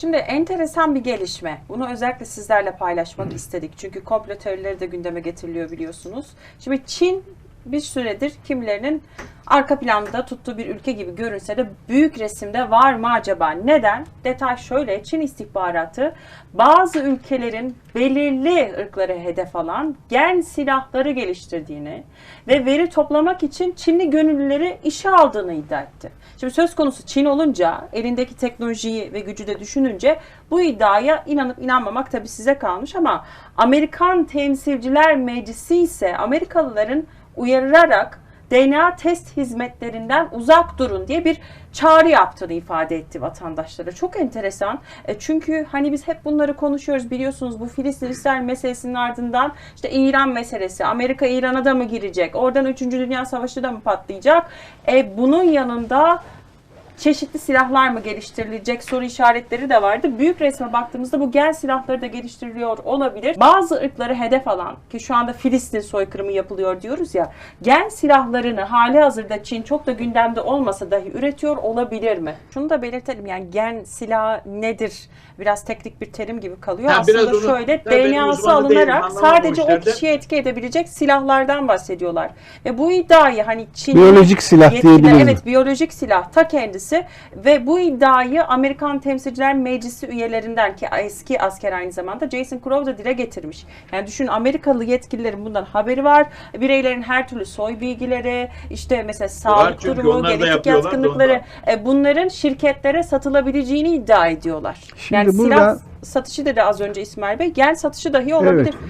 Şimdi enteresan bir gelişme. Bunu özellikle sizlerle paylaşmak istedik. Çünkü komplo teorileri de gündeme getiriliyor biliyorsunuz. Şimdi Çin bir süredir kimilerinin arka planda tuttuğu bir ülke gibi görünse de büyük resimde var mı acaba? Neden? Detay şöyle. Çin istihbaratı bazı ülkelerin belirli ırkları hedef alan gen silahları geliştirdiğini ve veri toplamak için Çinli gönüllüleri işe aldığını iddia etti. Şimdi söz konusu Çin olunca elindeki teknolojiyi ve gücü de düşününce bu iddiaya inanıp inanmamak tabii size kalmış ama Amerikan Temsilciler Meclisi ise Amerikalıların uyararak DNA test hizmetlerinden uzak durun diye bir çağrı yaptığını ifade etti vatandaşlara. Çok enteresan. E, çünkü hani biz hep bunları konuşuyoruz biliyorsunuz bu Filistin-İsrail meselesinin ardından işte İran meselesi. Amerika İran'a da mı girecek? Oradan 3. Dünya Savaşı da mı patlayacak? E, bunun yanında çeşitli silahlar mı geliştirilecek soru işaretleri de vardı. Büyük resme baktığımızda bu gen silahları da geliştiriliyor olabilir. Bazı ırkları hedef alan ki şu anda Filistin soykırımı yapılıyor diyoruz ya. Gen silahlarını hali hazırda Çin çok da gündemde olmasa dahi üretiyor olabilir mi? Şunu da belirtelim yani gen silahı nedir? Biraz teknik bir terim gibi kalıyor. Ha, biraz Aslında onu- şöyle DNA'sı değilim, alınarak bu sadece o kişiye etki edebilecek silahlardan bahsediyorlar. Ve bu iddiayı hani Çin Biyolojik silah diyebiliriz. Evet biyolojik silah ta kendisi ve bu iddiayı Amerikan Temsilciler Meclisi üyelerinden ki eski asker aynı zamanda Jason Crow da dile getirmiş. Yani düşün Amerikalı yetkililerin bundan haberi var. Bireylerin her türlü soy bilgileri, işte mesela sağlık çünkü durumu, genetik yatkınlıkları e, bunların şirketlere satılabileceğini iddia ediyorlar. Şimdi yani burada- silah satışı dedi az önce İsmail Bey. Gen satışı dahi olabilir.